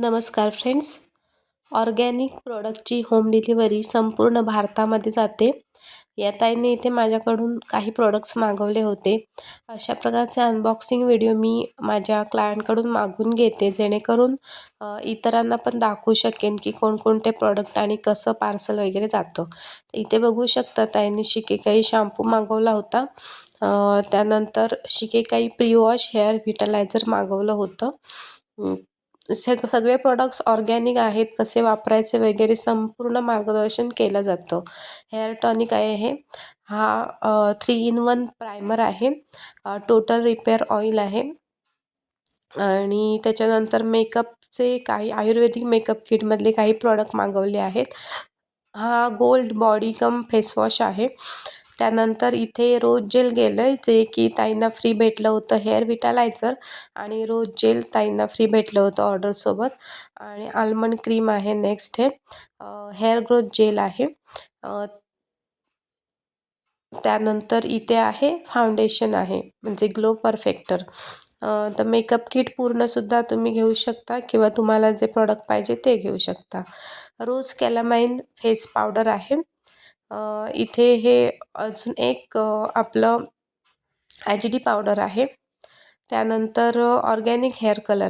नमस्कार friends. Organic प्रोडक्टची home delivery संपूर्ण भारतामध्ये जाते. या ताईने इथे माझ्याकडून काही प्रोडक्ट्स मागवले होते. अशा प्रकारचे अनबॉक्सिंग व्हिडिओ मी माझ्या क्लायंटकडून मागून घेते. जेणेकरून इतरांना पण दाखवू शकेन की कोणकोणते प्रोडक्ट आणि कसं पार्सल वगैरे जातं. इथे बघू शकता ताईंनी शिकेकाई शॅम्पू मागवला होता. त्यानंतर shikakai pre wash hair vitaliser मागवलं होतं. सग सगळे प्रोडक्ट्स ऑर्गॅनिक आहेत कसे वापरायचे वगैरे संपूर्ण मार्गदर्शन केलं जातं. हेअर टॉनिक आहे हे. हा थ्री इन वन प्रायमर आहे टोटल रिपेअर ऑइल आहे. आणि त्याच्यानंतर मेकअपचे काही आयुर्वेदिक मेकअप किटमधले काही प्रॉडक्ट मागवले आहेत. हा गोल्ड बॉडी कम फेसवॉश आहे. त्यानंतर इथे रोज जेल गेलं आहे जे की ताईंना फ्री भेटलं होतं हेअर विटालायझर आणि रोज जेल ताईंना फ्री भेटलं होतं ऑर्डरसोबत आणि आल्मंड क्रीम आहे नेक्स्ट हे. हेअर ग्रोथ जेल आहे. त्यानंतर इथे आहे फाउंडेशन आहे म्हणजे ग्लो परफेक्टर तर मेकअप किट पूर्णसुद्धा तुम्ही घेऊ शकता किंवा तुम्हाला जे प्रॉडक्ट पाहिजे ते घेऊ शकता. रोज कॅलामाइन फेस पावडर आहे. इथे हे अजून एक आपलं ॲच डी पावडर आहे. त्यानंतर ऑर्गॅनिक हेअर कलर आहे.